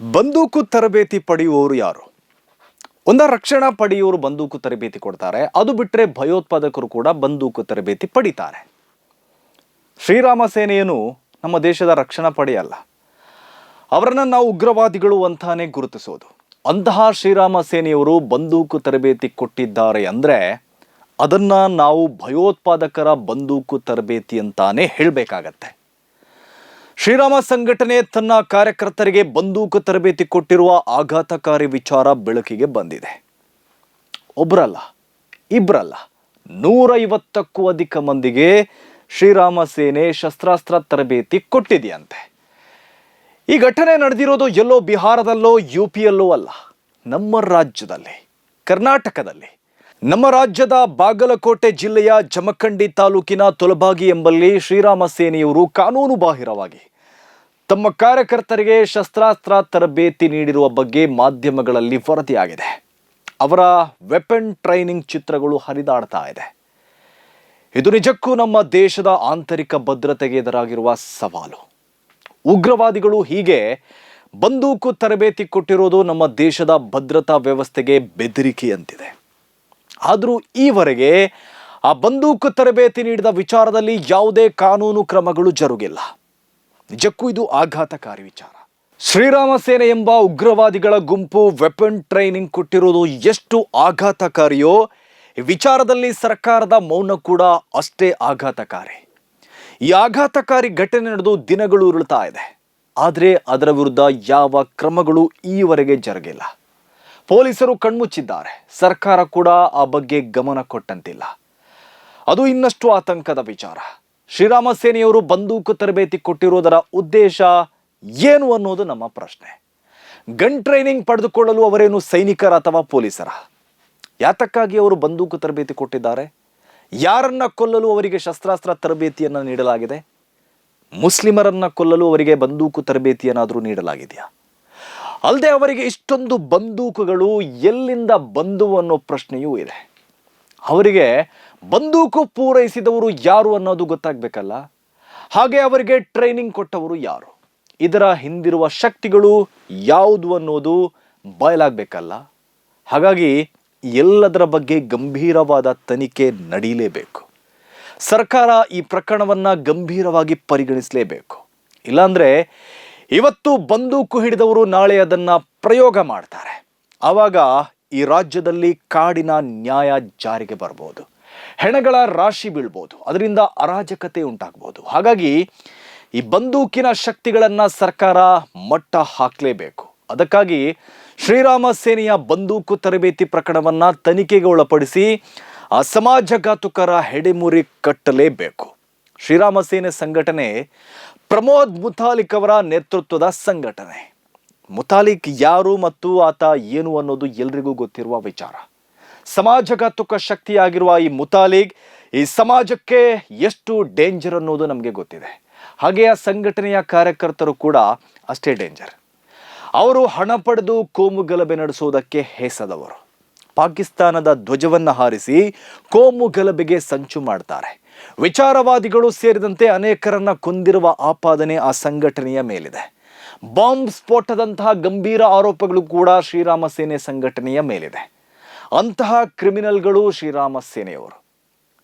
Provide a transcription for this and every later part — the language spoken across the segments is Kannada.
ಬಂದೂಕು ತರಬೇತಿ ಪಡೆಯುವವರು ಯಾರು? ಒಂದ ರಕ್ಷಣಾ ಪಡೆಯುವರು ಬಂದೂಕು ತರಬೇತಿ ಕೊಡ್ತಾರೆ. ಅದು ಬಿಟ್ಟರೆ ಭಯೋತ್ಪಾದಕರು ಕೂಡ ಬಂದೂಕು ತರಬೇತಿ ಪಡಿತಾರೆ. ಶ್ರೀರಾಮ ಸೇನೆಯನ್ನು ನಮ್ಮ ದೇಶದ ರಕ್ಷಣಾ ಪಡೆಯಲ್ಲ ಅವರನ್ನು ನಾವು ಉಗ್ರವಾದಿಗಳು ಅಂತಾನೆ ಗುರುತಿಸೋದು. ಅಂತಹ ಶ್ರೀರಾಮ ಸೇನೆಯವರು ಬಂದೂಕು ತರಬೇತಿ ಕೊಟ್ಟಿದ್ದಾರೆ ಅಂದರೆ ಅದನ್ನು ನಾವು ಭಯೋತ್ಪಾದಕರ ಬಂದೂಕು ತರಬೇತಿ ಅಂತಾನೆ ಹೇಳಬೇಕಾಗತ್ತೆ. ಶ್ರೀರಾಮ ಸಂಘಟನೆ ತನ್ನ ಕಾರ್ಯಕರ್ತರಿಗೆ ಬಂದೂಕು ತರಬೇತಿ ಕೊಟ್ಟಿರುವ ಆಘಾತಕಾರಿ ವಿಚಾರ ಬೆಳಕಿಗೆ ಬಂದಿದೆ. ಒಬ್ರಲ್ಲ ಇಬ್ಬರಲ್ಲ ನೂರೈವತ್ತಕ್ಕೂ ಅಧಿಕ ಮಂದಿಗೆ ಶ್ರೀರಾಮ ಸೇನೆ ಶಸ್ತ್ರಾಸ್ತ್ರ ತರಬೇತಿ ಕೊಟ್ಟಿದೆಯಂತೆ. ಈ ಘಟನೆ ನಡೆದಿರೋದು ಎಲ್ಲೋ ಬಿಹಾರದಲ್ಲೋ ಯು ಪಿಯಲ್ಲೋ ಅಲ್ಲ, ನಮ್ಮ ರಾಜ್ಯದಲ್ಲಿ, ಕರ್ನಾಟಕದಲ್ಲಿ. ನಮ್ಮ ರಾಜ್ಯದ ಬಾಗಲಕೋಟೆ ಜಿಲ್ಲೆಯ ಜಮಖಂಡಿ ತಾಲೂಕಿನ ತೊಲಬಾಗಿ ಎಂಬಲ್ಲಿ ಶ್ರೀರಾಮ ಸೇನೆಯವರು ಕಾನೂನು ಬಾಹಿರವಾಗಿ ತಮ್ಮ ಕಾರ್ಯಕರ್ತರಿಗೆ ಶಸ್ತ್ರಾಸ್ತ್ರ ತರಬೇತಿ ನೀಡಿರುವ ಬಗ್ಗೆ ಮಾಧ್ಯಮಗಳಲ್ಲಿ ವರದಿಯಾಗಿದೆ. ಅವರ ವೆಪನ್ ಟ್ರೈನಿಂಗ್ ಚಿತ್ರಗಳು ಹರಿದಾಡ್ತಾ ಇದೆ. ಇದು ನಿಜಕ್ಕೂ ನಮ್ಮ ದೇಶದ ಆಂತರಿಕ ಭದ್ರತೆಗೆ ಎದುರಾಗಿರುವ ಸವಾಲು. ಉಗ್ರವಾದಿಗಳು ಹೀಗೆ ಬಂದೂಕು ತರಬೇತಿ ಕೊಟ್ಟಿರೋದು ನಮ್ಮ ದೇಶದ ಭದ್ರತಾ ವ್ಯವಸ್ಥೆಗೆ ಬೆದರಿಕೆಯಂತಿದೆ. ಆದರೂ ಈವರೆಗೆ ಆ ಬಂದೂಕು ತರಬೇತಿ ನೀಡಿದ ವಿಚಾರದಲ್ಲಿ ಯಾವುದೇ ಕಾನೂನು ಕ್ರಮಗಳು ಜರುಗಿಲ್ಲ. ನಿಜಕ್ಕೂ ಇದು ಆಘಾತಕಾರಿ ವಿಚಾರ. ಶ್ರೀರಾಮ ಸೇನೆ ಎಂಬ ಉಗ್ರವಾದಿಗಳ ಗುಂಪು ವೆಪನ್ ಟ್ರೈನಿಂಗ್ ಕೊಟ್ಟಿರೋದು ಎಷ್ಟು ಆಘಾತಕಾರಿಯೋ ವಿಚಾರದಲ್ಲಿ ಸರ್ಕಾರದ ಮೌನ ಕೂಡ ಅಷ್ಟೇ ಆಘಾತಕಾರಿ. ಈ ಆಘಾತಕಾರಿ ಘಟನೆ ನಡೆದು ದಿನಗಳು ಉರುಳ್ತಾ ಇದೆ. ಆದರೆ ಅದರ ವಿರುದ್ಧ ಯಾವ ಕ್ರಮಗಳು ಈವರೆಗೆ ಜರುಗಿಲ್ಲ. ಪೊಲೀಸರು ಕಣ್ಮುಚ್ಚಿದ್ದಾರೆ. ಸರ್ಕಾರ ಕೂಡ ಆ ಬಗ್ಗೆ ಗಮನ ಕೊಟ್ಟಂತಿಲ್ಲ. ಅದು ಇನ್ನಷ್ಟು ಆತಂಕದ ವಿಚಾರ. ಶ್ರೀರಾಮ ಸೇನೆಯವರು ಬಂದೂಕು ತರಬೇತಿ ಕೊಟ್ಟಿರುವುದರ ಉದ್ದೇಶ ಏನು ಅನ್ನೋದು ನಮ್ಮ ಪ್ರಶ್ನೆ. ಗನ್ ಟ್ರೈನಿಂಗ್ ಪಡೆದುಕೊಳ್ಳಲು ಅವರೇನು ಸೈನಿಕರ ಅಥವಾ ಪೊಲೀಸರ? ಯಾತಕ್ಕಾಗಿ ಅವರು ಬಂದೂಕು ತರಬೇತಿ ಕೊಟ್ಟಿದ್ದಾರೆ? ಯಾರನ್ನ ಕೊಲ್ಲಲು ಅವರಿಗೆ ಶಸ್ತ್ರಾಸ್ತ್ರ ತರಬೇತಿಯನ್ನು ನೀಡಲಾಗಿದೆ? ಮುಸ್ಲಿಮರನ್ನ ಕೊಲ್ಲಲು ಅವರಿಗೆ ಬಂದೂಕು ತರಬೇತಿಯನ್ನಾದರೂ ನೀಡಲಾಗಿದೆಯಾ? ಅಲ್ಲದೆ ಅವರಿಗೆ ಇಷ್ಟೊಂದು ಬಂದೂಕುಗಳು ಎಲ್ಲಿಂದ ಬಂದವು ಅನ್ನೋ ಪ್ರಶ್ನೆಯೂ ಇದೆ. ಅವರಿಗೆ ಬಂದೂಕು ಪೂರೈಸಿದವರು ಯಾರು ಅನ್ನೋದು ಗೊತ್ತಾಗಬೇಕಲ್ಲ? ಹಾಗೆ ಅವರಿಗೆ ಟ್ರೈನಿಂಗ್ ಕೊಟ್ಟವರು ಯಾರು? ಇದರ ಹಿಂದಿರುವ ಶಕ್ತಿಗಳು ಯಾವುದು ಅನ್ನೋದು ಬಯಲಾಗಬೇಕಲ್ಲ? ಹಾಗಾಗಿ ಎಲ್ಲದರ ಬಗ್ಗೆ ಗಂಭೀರವಾದ ತನಿಖೆ ನಡೀಲೇಬೇಕು. ಸರ್ಕಾರ ಈ ಪ್ರಕರಣವನ್ನು ಗಂಭೀರವಾಗಿ ಪರಿಗಣಿಸಲೇಬೇಕು. ಇಲ್ಲಾಂದ್ರೆ ಇವತ್ತು ಬಂದೂಕು ಹಿಡಿದವರು ನಾಳೆ ಅದನ್ನು ಪ್ರಯೋಗ ಮಾಡ್ತಾರೆ. ಆವಾಗ ಈ ರಾಜ್ಯದಲ್ಲಿ ಕಾಡಿನ ನ್ಯಾಯ ಜಾರಿಗೆ ಬರ್ಬೋದು. ಹೆಣಗಳ ರಾಶಿ ಬೀಳ್ಬೋದು. ಅದರಿಂದ ಅರಾಜಕತೆ ಉಂಟಾಗ್ಬೋದು. ಹಾಗಾಗಿ ಈ ಬಂದೂಕಿನ ಶಕ್ತಿಗಳನ್ನು ಸರ್ಕಾರ ಮಟ್ಟ ಹಾಕಲೇಬೇಕು. ಅದಕ್ಕಾಗಿ ಶ್ರೀರಾಮ ಸೇನೆಯ ಬಂದೂಕು ತರಬೇತಿ ಪ್ರಕರಣವನ್ನು ತನಿಖೆಗೆ ಒಳಪಡಿಸಿ ಸಮಾಜಘಾತುಕರ ಹೆಡೆಮುರಿ ಕಟ್ಟಲೇಬೇಕು. ಶ್ರೀರಾಮ ಸೇನೆ ಸಂಘಟನೆ ಪ್ರಮೋದ್ ಮುತಾಲಿಕ್ ಅವರ ನೇತೃತ್ವದ ಸಂಘಟನೆ. ಮುತಾಲಿಕ್ ಯಾರು ಮತ್ತು ಆತ ಏನು ಅನ್ನೋದು ಎಲ್ರಿಗೂ ಗೊತ್ತಿರುವ ವಿಚಾರ. ಸಮಾಜಘಾತುಕ ಶಕ್ತಿಯಾಗಿರುವ ಈ ಮುತಾಲಿಕ್ ಈ ಸಮಾಜಕ್ಕೆ ಎಷ್ಟು ಡೇಂಜರ್ ಅನ್ನೋದು ನಮಗೆ ಗೊತ್ತಿದೆ. ಹಾಗೆ ಆ ಸಂಘಟನೆಯ ಕಾರ್ಯಕರ್ತರು ಕೂಡ ಅಷ್ಟೇ ಡೇಂಜರ್. ಅವರು ಹಣ ಪಡೆದು ಕೋಮು ಗಲಭೆ ನಡೆಸುವುದಕ್ಕೆ ಹೇಸದವರು. ಪಾಕಿಸ್ತಾನದ ಧ್ವಜವನ್ನು ಹಾರಿಸಿ ಕೋಮು ಗಲಭೆಗೆ ಸಂಚು ಮಾಡ್ತಾರೆ. ವಿಚಾರವಾದಿಗಳು ಸೇರಿದಂತೆ ಅನೇಕರನ್ನ ಕೊಂದಿರುವ ಆಪಾದನೆ ಆ ಸಂಘಟನೆಯ ಮೇಲಿದೆ. ಬಾಂಬ್ ಸ್ಫೋಟದಂತಹ ಗಂಭೀರ ಆರೋಪಗಳು ಕೂಡ ಶ್ರೀರಾಮ ಸೇನೆ ಸಂಘಟನೆಯ ಮೇಲಿದೆ. ಅಂತಹ ಕ್ರಿಮಿನಲ್ಗಳು ಶ್ರೀರಾಮ ಸೇನೆಯವರು.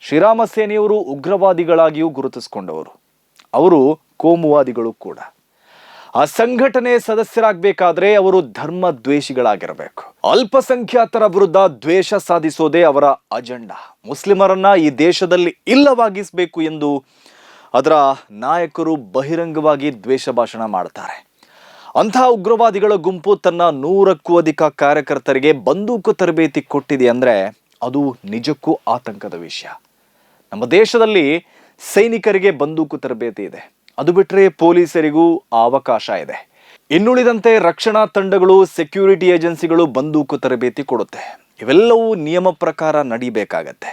ಶ್ರೀರಾಮ ಸೇನೆಯವರು ಉಗ್ರವಾದಿಗಳಾಗಿಯೂ ಗುರುತಿಸಿಕೊಂಡವರು. ಅವರು ಕೋಮುವಾದಿಗಳು ಕೂಡ. ಆ ಸಂಘಟನೆ ಸದಸ್ಯರಾಗಬೇಕಾದ್ರೆ ಅವರು ಧರ್ಮ ದ್ವೇಷಿಗಳಾಗಿರಬೇಕು. ಅಲ್ಪಸಂಖ್ಯಾತರ ವಿರುದ್ಧ ದ್ವೇಷ ಸಾಧಿಸೋದೇ ಅವರ ಅಜೆಂಡಾ. ಮುಸ್ಲಿಮರನ್ನ ಈ ದೇಶದಲ್ಲಿ ಇಲ್ಲವಾಗಿಸಬೇಕು ಎಂದು ಅದರ ನಾಯಕರು ಬಹಿರಂಗವಾಗಿ ದ್ವೇಷ ಭಾಷಣ ಮಾಡ್ತಾರೆ ಅಂತಹ ಉಗ್ರವಾದಿಗಳ ಗುಂಪು ತನ್ನ ನೂರಕ್ಕೂ ಅಧಿಕ ಕಾರ್ಯಕರ್ತರಿಗೆ ಬಂದೂಕು ತರಬೇತಿ ಕೊಟ್ಟಿದೆ ಅಂದರೆ ಅದು ನಿಜಕ್ಕೂ ಆತಂಕದ ವಿಷಯ. ನಮ್ಮ ದೇಶದಲ್ಲಿ ಸೈನಿಕರಿಗೆ ಬಂದೂಕು ತರಬೇತಿ ಇದೆ. ಅದು ಬಿಟ್ಟರೆ ಪೊಲೀಸರಿಗೂ ಅವಕಾಶ ಇದೆ. ಇನ್ನುಳಿದಂತೆ ರಕ್ಷಣಾ ತಂಡಗಳು ಸೆಕ್ಯೂರಿಟಿ ಏಜೆನ್ಸಿಗಳು ಬಂದೂಕು ತರಬೇತಿ ಕೊಡುತ್ತೆ. ಇವೆಲ್ಲವೂ ನಿಯಮ ಪ್ರಕಾರ ನಡಿಬೇಕಾಗತ್ತೆ.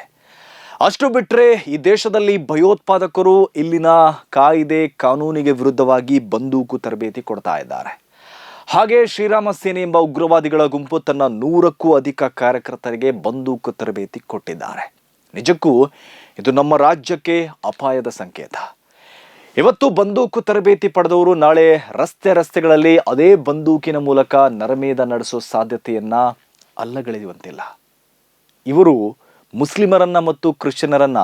ಅಷ್ಟು ಬಿಟ್ಟರೆ ಈ ದೇಶದಲ್ಲಿ ಭಯೋತ್ಪಾದಕರು ಇಲ್ಲಿನ ಕಾಯಿದೆ ಕಾನೂನಿಗೆ ವಿರುದ್ಧವಾಗಿ ಬಂದೂಕು ತರಬೇತಿ ಕೊಡ್ತಾ ಇದ್ದಾರೆ. ಹಾಗೆ ಶ್ರೀರಾಮ ಸೇನೆ ಎಂಬ ಉಗ್ರವಾದಿಗಳ ಗುಂಪು ತನ್ನ ನೂರಕ್ಕೂ ಅಧಿಕ ಕಾರ್ಯಕರ್ತರಿಗೆ ಬಂದೂಕು ತರಬೇತಿ ಕೊಟ್ಟಿದ್ದಾರೆ. ನಿಜಕ್ಕೂ ಇದು ನಮ್ಮ ರಾಜ್ಯಕ್ಕೆ ಅಪಾಯದ ಸಂಕೇತ. ಇವತ್ತು ಬಂದೂಕು ತರಬೇತಿ ಪಡೆದವರು ನಾಳೆ ರಸ್ತೆ ರಸ್ತೆಗಳಲ್ಲಿ ಅದೇ ಬಂದೂಕಿನ ಮೂಲಕ ನರಮೇಧ ನಡೆಸೋ ಸಾಧ್ಯತೆಯನ್ನ ಅಲ್ಲಗಳೆಯುವಂತಿಲ್ಲ. ಇವರು ಮುಸ್ಲಿಮರನ್ನ ಮತ್ತು ಕ್ರಿಶ್ಚಿಯನರನ್ನ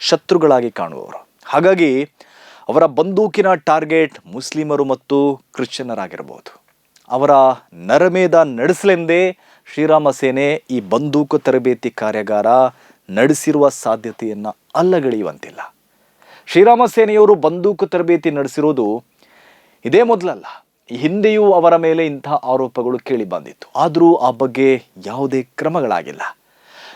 ಶತ್ರುಗಳಾಗಿ ಕಾಣುವವರು. ಹಾಗಾಗಿ ಅವರ ಬಂದೂಕಿನ ಟಾರ್ಗೆಟ್ ಮುಸ್ಲಿಮರು ಮತ್ತು ಕ್ರಿಶ್ಚಿಯನ್ನರಾಗಿರಬಹುದು ಅವರ ನರಮೇಧ ನಡೆಸಲೆಂದೇ ಶ್ರೀರಾಮ ಸೇನೆ ಈ ಬಂದೂಕು ತರಬೇತಿ ಕಾರ್ಯಾಗಾರ ನಡೆಸಿರುವ ಸಾಧ್ಯತೆಯನ್ನು ಅಲ್ಲಗಳೆಯುವಂತಿಲ್ಲ. ಶ್ರೀರಾಮ ಸೇನೆಯವರು ಬಂದೂಕು ತರಬೇತಿ ನಡೆಸಿರೋದು ಇದೇ ಮೊದಲಲ್ಲ. ಹಿಂದೆಯೂ ಅವರ ಮೇಲೆ ಇಂಥ ಆರೋಪಗಳು ಕೇಳಿ ಬಂದಿತ್ತು. ಆದರೂ ಆ ಬಗ್ಗೆ ಯಾವುದೇ ಕ್ರಮಗಳಾಗಿಲ್ಲ.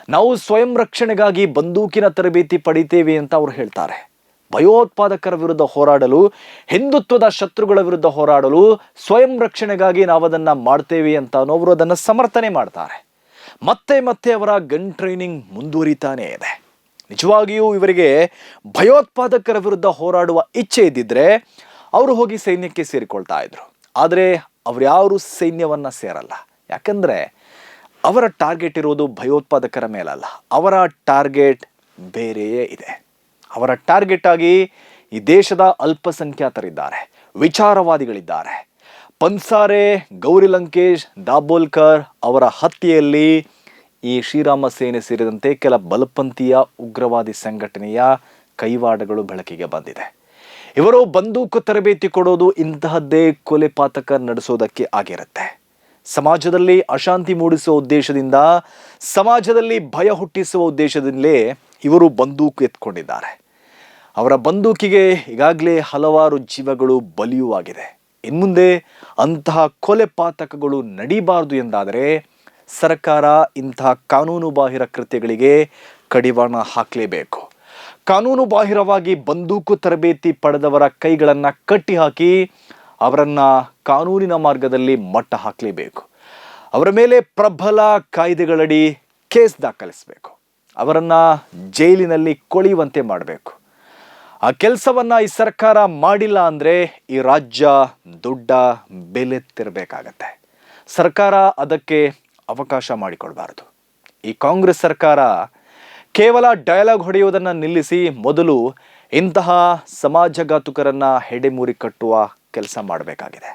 ನಾವು ಸ್ವಯಂ ರಕ್ಷಣೆಗಾಗಿ ಬಂದೂಕಿನ ತರಬೇತಿ ಪಡಿತೇವೆ ಅಂತ ಅವರು ಹೇಳ್ತಾರೆ. ಭಯೋತ್ಪಾದಕರ ವಿರುದ್ಧ ಹೋರಾಡಲು, ಹಿಂದುತ್ವದ ಶತ್ರುಗಳ ವಿರುದ್ಧ ಹೋರಾಡಲು ಸ್ವಯಂ ರಕ್ಷಣೆಗಾಗಿ ನಾವು ಅದನ್ನ ಮಾಡ್ತೇವೆ ಅಂತ ಅವರು ಅದನ್ನು ಸಮರ್ಥನೆ ಮಾಡ್ತಾರೆ. ಮತ್ತೆ ಮತ್ತೆ ಅವರ ಗನ್ ಟ್ರೈನಿಂಗ್ ಮುಂದುವರಿತಾನೇ ಇದೆ. ನಿಜವಾಗಿಯೂ ಇವರಿಗೆ ಭಯೋತ್ಪಾದಕರ ವಿರುದ್ಧ ಹೋರಾಡುವ ಇಚ್ಛೆ ಇದ್ದಿದ್ರೆ ಅವರು ಹೋಗಿ ಸೈನ್ಯಕ್ಕೆ ಸೇರಿಕೊಳ್ತಾ ಇದ್ರು. ಆದರೆ ಅವ್ರು ಯಾರು ಸೈನ್ಯವನ್ನ ಸೇರಲ್ಲ. ಯಾಕಂದ್ರೆ ಅವರ ಟಾರ್ಗೆಟ್ ಇರೋದು ಭಯೋತ್ಪಾದಕರ ಮೇಲಲ್ಲ. ಅವರ ಟಾರ್ಗೆಟ್ ಬೇರೆಯೇ ಇದೆ. ಅವರ ಟಾರ್ಗೆಟ್ ಆಗಿ ಈ ದೇಶದ ಅಲ್ಪಸಂಖ್ಯಾತರಿದ್ದಾರೆ. ವಿಚಾರವಾದಿಗಳಿದ್ದಾರೆ. ಪನ್ಸಾರೆ, ಗೌರಿ ಲಂಕೇಶ್, ದಾಬೋಲ್ಕರ್ ಅವರ ಹತ್ಯೆಯಲ್ಲಿ ಈ ಶ್ರೀರಾಮ ಸೇನೆ ಸೇರಿದಂತೆ ಕೆಲ ಬಲಪಂಥೀಯ ಉಗ್ರವಾದಿ ಸಂಘಟನೆಯ ಕೈವಾಡಗಳು ಬೆಳಕಿಗೆ ಬಂದಿದೆ. ಇವರು ಬಂದೂಕು ತರಬೇತಿ ಕೊಡೋದು ಇಂತಹದ್ದೇ ಕೊಲೆಪಾತಕ ನಡೆಸೋದಕ್ಕೆ ಆಗಿರುತ್ತೆ. ಸಮಾಜದಲ್ಲಿ ಅಶಾಂತಿ ಮೂಡಿಸುವ ಉದ್ದೇಶದಿಂದ, ಸಮಾಜದಲ್ಲಿ ಭಯ ಹುಟ್ಟಿಸುವ ಉದ್ದೇಶದಿಂದಲೇ ಇವರು ಬಂದೂಕು ಎತ್ಕೊಂಡಿದ್ದಾರೆ. ಅವರ ಬಂದೂಕಿಗೆ ಈಗಾಗಲೇ ಹಲವಾರು ಜೀವಗಳು ಬಲಿಯುವಾಗಿದೆ. ಇನ್ಮುಂದೆ ಅಂತಹ ಕೊಲೆ ಪಾತಕಗಳು ನಡೀಬಾರದು ಎಂದಾದರೆ ಸರ್ಕಾರ ಇಂತಹ ಕಾನೂನು ಬಾಹಿರ ಕೃತ್ಯಗಳಿಗೆ ಕಡಿವಾಣ ಹಾಕಲೇಬೇಕು. ಕಾನೂನು ಬಾಹಿರವಾಗಿ ಬಂದೂಕು ತರಬೇತಿ ಪಡೆದವರ ಕೈಗಳನ್ನು ಕಟ್ಟಿ ಹಾಕಿ ಅವರನ್ನ ಕಾನೂನಿನ ಮಾರ್ಗದಲ್ಲಿ ಮಟ್ಟ ಹಾಕಲೇಬೇಕು. ಅವರ ಮೇಲೆ ಪ್ರಬಲ ಕಾಯ್ದೆಗಳಡಿ ಕೇಸ್ ದಾಖಲಿಸಬೇಕು. ಅವರನ್ನು ಜೈಲಿನಲ್ಲಿ ಕೊಳೆಯುವಂತೆ ಮಾಡಬೇಕು. ಆ ಕೆಲಸವನ್ನ ಈ ಸರ್ಕಾರ ಮಾಡಿಲ್ಲ ಅಂದ್ರೆ ಈ ರಾಜ್ಯ ದೊಡ್ಡ ಬೆಲೆ ತೆರಬೇಕಾಗತ್ತೆ. ಸರ್ಕಾರ ಅದಕ್ಕೆ ಅವಕಾಶ ಮಾಡಿಕೊಡಬಾರದು. ಈ ಕಾಂಗ್ರೆಸ್ ಸರ್ಕಾರ ಕೇವಲ ಡಯಲಾಗ್ ಹೊಡೆಯುವುದನ್ನು ನಿಲ್ಲಿಸಿ ಮೊದಲು ಇಂತಹ ಸಮಾಜಘಾತುಕರನ್ನು ಹೆಡೆಮೂರಿ ಕಟ್ಟುವ ಕೆಲಸ ಮಾಡಬೇಕಾಗಿದೆ.